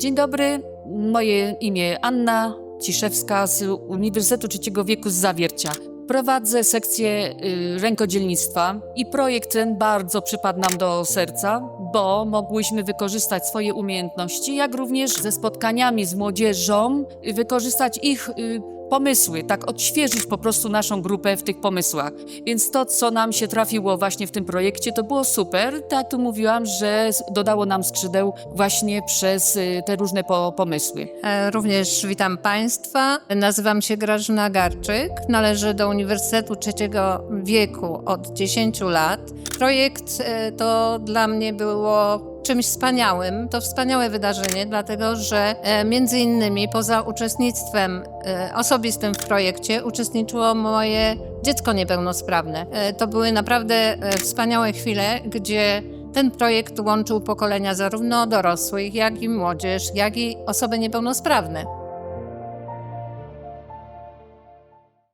Dzień dobry, moje imię Anna Ciszewska z Uniwersytetu Trzeciego Wieku z Zawiercia. Prowadzę sekcję y, rękodzielnictwa i projekt ten bardzo przypadł nam do serca, bo mogłyśmy wykorzystać swoje umiejętności, jak również ze spotkaniami z młodzieżą y, wykorzystać ich y, pomysły, tak odświeżyć po prostu naszą grupę w tych pomysłach. Więc to, co nam się trafiło właśnie w tym projekcie, to było super. Tak tu mówiłam, że dodało nam skrzydeł właśnie przez y, te różne po pomysły. E, Również witam Państwa. Nazywam się Grażyna Garczyk. Należę do Uniwersytetu Trzeciego Wieku od 10 lat. Projekt e, to dla mnie było czymś wspaniałym. To wspaniałe wydarzenie, dlatego że e, między innymi poza uczestnictwem e, osobistym w projekcie uczestniczyło moje dziecko niepełnosprawne. E, To były naprawdę wspaniałe chwile, gdzie ten projekt łączył pokolenia zarówno dorosłych, jak i młodzież, jak i osoby niepełnosprawne.